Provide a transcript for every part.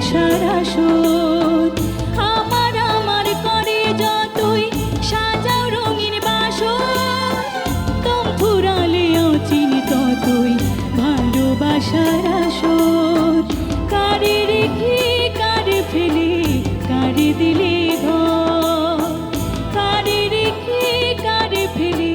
আশার আসর। আমার আমার করে যতই সাজাও রঙিন বাসর। তুম ফুরালে অচিন ততই ভালোবাসার আসর। কারে রেখে, কারে ফেলে, কারে দিলে ঘর? কারে রেখে, কারে ফেলে,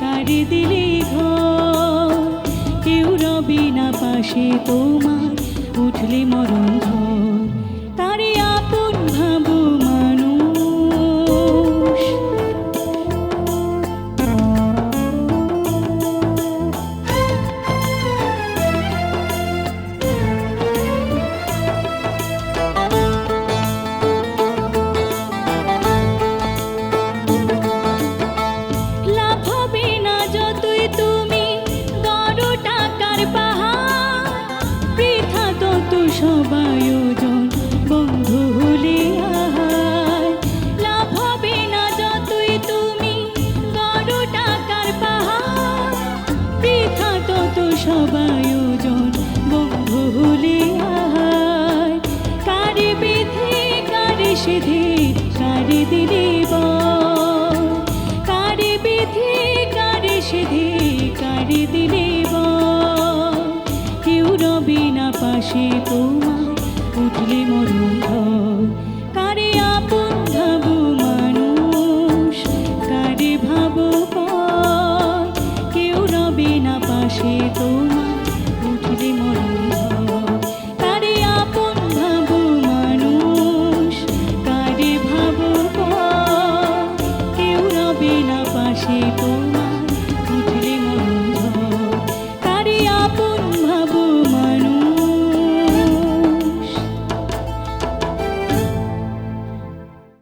কারে দিলে ঘর? কেউ রবি পাশে তোমার উঠলি মরণ ঝড় সবায়োজন, বন্ধু হলে আহার। লাভ হবে যতই তুমি বড় টাকার পাহাড়। বৃথা তত সবায়োজন, বন্ধু হলে আহার। কারে বেঁধে, কারে সেধে, কারে দিলে কারে বেঁধে, কারে সেধে, কারে কেউ রবি পাশে